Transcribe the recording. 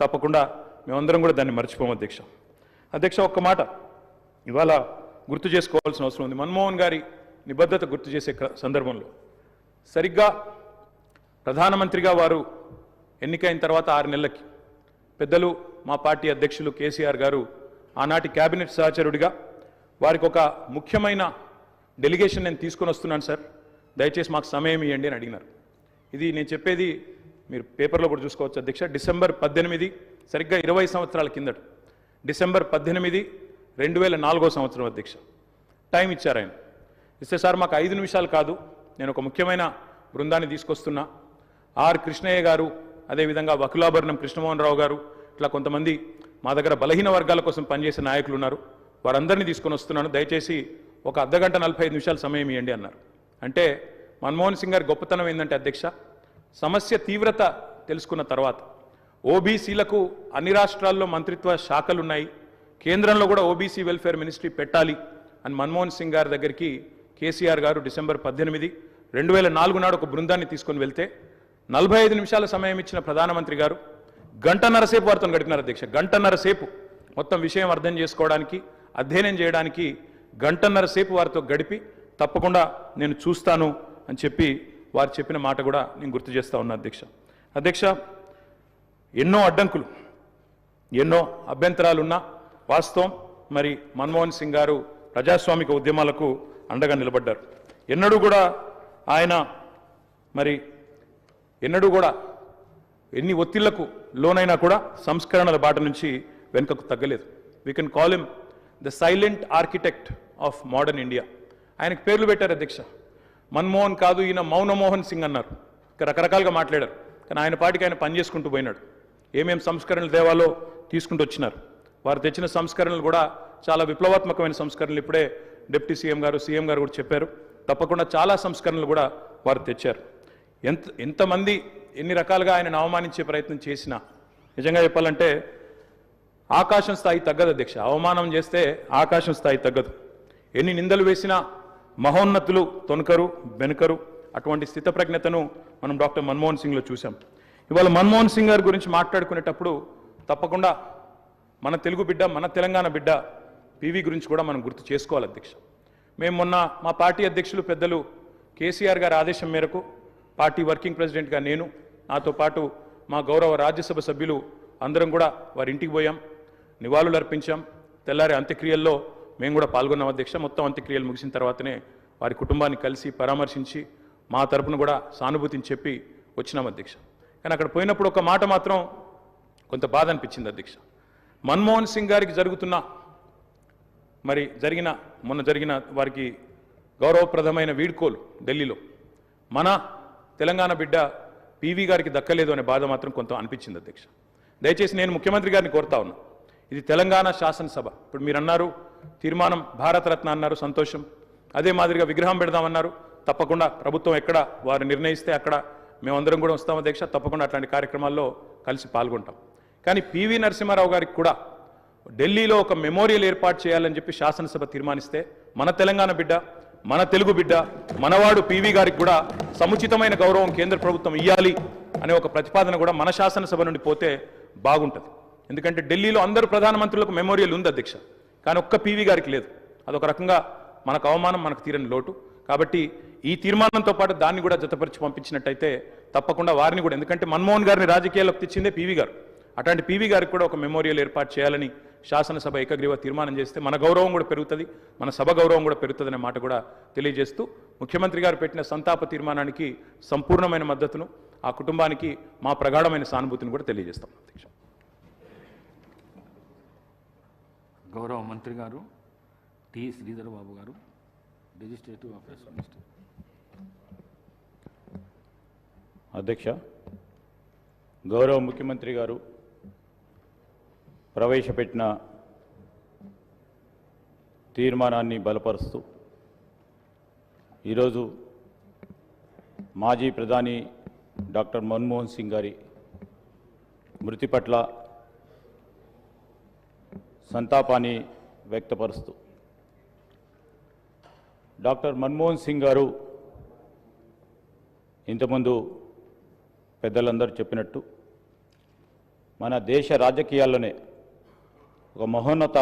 తప్పకుండా మేమందరం కూడా దాన్ని మర్చిపోము అధ్యక్ష. అధ్యక్ష ఒక్క మాట. ఇవాళ గుర్తు చేసుకోవాల్సిన అవసరం ఉంది. మన్మోహన్ గారి నిబద్ధత గుర్తు చేసే సందర్భంలో. సరిగ్గా ప్రధానమంత్రిగా వారు ఎన్నికైన తర్వాత ఆరు నెలలకి పెద్దలు మా పార్టీ అధ్యక్షులు కేసీఆర్ గారు ఆనాటి కేబినెట్ సహచరుడిగా వారికి ఒక ముఖ్యమైన డెలిగేషన్ నేను తీసుకొని వస్తున్నాను సార్. దయచేసి మాకు సమయం ఇవ్వండి అని అడిగినారు. ఇది నేను చెప్పేది మీరు పేపర్లో కూడా చూసుకోవచ్చు అధ్యక్ష. డిసెంబర్ పద్దెనిమిది సరిగ్గా ఇరవై సంవత్సరాల కిందట. డిసెంబర్ పద్దెనిమిది రెండు వేల నాలుగో సంవత్సరం అధ్యక్ష. టైం ఇచ్చారు ఆయన. ఇస్తే సార్ మాకు ఐదు నిమిషాలు కాదు. నేను ఒక ముఖ్యమైన బృందాన్ని తీసుకొస్తున్నా. ఆర్ కృష్ణయ్య గారు అదేవిధంగా వకులాభరణం కృష్ణమోహన్ రావు గారు ఇట్లా కొంతమంది మా దగ్గర బలహీన వర్గాల కోసం పనిచేసే నాయకులు ఉన్నారు. వారందరినీ తీసుకొని వస్తున్నాను. దయచేసి ఒక అర్ధగంట నలభై ఐదు నిమిషాలు సమయం ఇవ్వండి అన్నారు. అంటే మన్మోహన్ సింగ్ గారి గొప్పతనం ఏంటంటే అధ్యక్ష సమస్య తీవ్రత తెలుసుకున్న తర్వాత ఓబీసీలకు అన్ని రాష్ట్రాల్లో మంత్రిత్వ శాఖలు ఉన్నాయి కేంద్రంలో కూడా ఓబీసీ వెల్ఫేర్ మినిస్ట్రీ పెట్టాలి అని మన్మోహన్ సింగ్ గారి దగ్గరికి కేసీఆర్ గారు డిసెంబర్ పద్దెనిమిది రెండు వేల నాలుగు నాడు ఒక బృందాన్ని తీసుకొని వెళ్తే నలభై ఐదు నిమిషాల సమయం ఇచ్చిన ప్రధానమంత్రి గారు గంటన్నరసేపు వారితో గడిపినారు అధ్యక్ష. గంటన్నరసేపు మొత్తం విషయం అర్థం చేసుకోవడానికి అధ్యయనం చేయడానికి గంటన్నరసేపు వారితో గడిపి తప్పకుండా నేను చూస్తాను అని చెప్పి వారు చెప్పిన మాట కూడా నేను గుర్తు చేస్తా ఉన్నా అధ్యక్ష. అధ్యక్ష ఎన్నో అడ్డంకులు ఎన్నో అభ్యంతరాలున్నా వాస్తవం మరి మన్మోహన్ సింగ్ గారు ప్రజాస్వామిక ఉద్యమాలకు అండగా నిలబడ్డారు. ఎన్నడూ కూడా ఆయన మరి ఎన్నడూ కూడా ఎన్ని ఒత్తిళ్ళకు లోనైనా కూడా సంస్కరణల బాట నుంచి వెనుకకు తగ్గలేదు. We can call him the silent architect of modern India ఆయనకు పేర్లు పెట్టారు అధ్యక్ష. మన్మోహన్ కాదు ఈయన మౌనమోహన్ సింగ్ అన్నారు. రకరకాలుగా మాట్లాడారు. కానీ ఆయన పాటికి ఆయన పని చేసుకుంటూ పోయినాడు. ఏమేమి సంస్కరణలు దేవాలో తీసుకుంటూ వచ్చినారు. వారు తెచ్చిన సంస్కరణలు కూడా చాలా విప్లవాత్మకమైన సంస్కరణలు ఇప్పుడే డిప్యూటీ సీఎం గారు సీఎం గారు కూడా చెప్పారు. తప్పకుండా చాలా సంస్కరణలు కూడా వారు తెచ్చారు. ఎంత ఎంతమంది ఎన్ని రకాలుగా ఆయనను అవమానించే ప్రయత్నం చేసినా నిజంగా చెప్పాలంటే ఆకాశం స్థాయి తగ్గదు అధ్యక్ష. అవమానం చేస్తే ఆకాశం స్థాయి తగ్గదు. ఎన్ని నిందలు వేసినా మహోన్నతులు తొనకరు వెనుకరు అటువంటి స్థితప్రజ్ఞతను మనం డాక్టర్ మన్మోహన్ సింగ్లో చూసాం ఇవాళ మన్మోహన్ సింగ్ గారి గురించి మాట్లాడుకునేటప్పుడు తప్పకుండా మన తెలుగు బిడ్డ మన తెలంగాణ బిడ్డ పీవీ గురించి కూడా మనం గుర్తు చేసుకోవాలి అధ్యక్ష. మేము మొన్న మా పార్టీ అధ్యక్షులు పెద్దలు కేసీఆర్ గారి ఆదేశం మేరకు పార్టీ వర్కింగ్ ప్రెసిడెంట్గా నేను నాతో పాటు మా గౌరవ రాజ్యసభ సభ్యులు అందరం కూడా వారి ఇంటికి పోయాం నివాళులు అర్పించాం తెల్లారి అంత్యక్రియల్లో మేము కూడా పాల్గొన్నాం అధ్యక్ష. మొత్తం అంత్యక్రియలు ముగిసిన తర్వాతనే వారి కుటుంబాన్ని కలిసి పరామర్శించి మా తరపున కూడా సానుభూతిని చెప్పి వచ్చినాం అధ్యక్ష. కానీ అక్కడ పోయినప్పుడు ఒక మాట మాత్రం కొంత బాధ అనిపించింది అధ్యక్ష. మన్మోహన్ సింగ్ గారికి జరుగుతున్న మరి జరిగిన మొన్న జరిగిన వారికి గౌరవప్రదమైన వీడ్కోలు ఢిల్లీలో. మన తెలంగాణ బిడ్డ పీవీ గారికి దక్కలేదు అనే బాధ మాత్రం కొంత అనిపించింది అధ్యక్ష. దయచేసి నేను ముఖ్యమంత్రి గారిని కోరుతా ఉన్నా. ఇది తెలంగాణ శాసనసభ. ఇప్పుడు మీరు అన్నారు తీర్మానం భారతరత్న అన్నారు సంతోషం. అదే మాదిరిగా విగ్రహం పెడదామన్నారు. తప్పకుండా ప్రభుత్వం ఎక్కడ వారు నిర్ణయిస్తే అక్కడ. మేమందరం కూడా వస్తాం అధ్యక్ష తప్పకుండా అట్లాంటి కార్యక్రమాల్లో కలిసి పాల్గొంటాం. కానీ పివి నరసింహారావు గారికి కూడా ఢిల్లీలో ఒక మెమోరియల్ ఏర్పాటు చేయాలని చెప్పి శాసనసభ తీర్మానిస్తే మన తెలంగాణ బిడ్డ మన తెలుగు బిడ్డ మనవాడు పివి గారికి కూడా సముచితమైన గౌరవం కేంద్ర ప్రభుత్వం ఇవ్వాలి అనే ఒక ప్రతిపాదన కూడా మన శాసనసభ నుండి పోతే బాగుంటుంది. ఎందుకంటే ఢిల్లీలో అందరూ ప్రధానమంత్రులకు మెమోరియల్ ఉంది అధ్యక్ష. కానీ ఒక్క పీవీ గారికి లేదు. అదొక రకంగా మనకు అవమానం మనకు తీరని లోటు. కాబట్టి ఈ తీర్మానంతో పాటు దాన్ని కూడా జతపరిచి పంపించినట్టయితే తప్పకుండా వారిని కూడా ఎందుకంటే మన్మోహన్ గారిని రాజకీయాల్లోకి తెచ్చిందే పీవీ గారు. అట్లాంటి పీవీ గారికి కూడా ఒక మెమోరియల్ ఏర్పాటు చేయాలని శాసనసభ ఏకగ్రీవ తీర్మానం చేస్తే మన గౌరవం కూడా పెరుగుతుంది మన సభ గౌరవం కూడా పెరుగుతుందనే మాట కూడా తెలియజేస్తూ ముఖ్యమంత్రి గారు పెట్టిన సంతాప తీర్మానానికి సంపూర్ణమైన మద్దతును ఆ కుటుంబానికి మా ప్రగాఢమైన సానుభూతిని కూడా తెలియజేస్తాం. అధ్యక్ష. గౌరవ మంత్రి గారు టి. శ్రీధర్ బాబు గారు లెజిస్లేటివ్ అఫేర్స్ మినిస్టర్ అధ్యక్ష గౌరవ ముఖ్యమంత్రి గారు ప్రవేశపెట్టిన తీర్మానాన్ని బలపరుస్తూ ఈరోజు మాజీ ప్రధాని డాక్టర్ మన్మోహన్ సింగ్ గారి మృతి పట్ల సంతాపాన్ని వ్యక్తపరుస్తూ. డాక్టర్ మన్మోహన్ సింగ్ గారు ఇంతకుముందు పెద్దలందరూ చెప్పినట్టు మన దేశ రాజకీయాల్లోనే ఒక మహోన్నత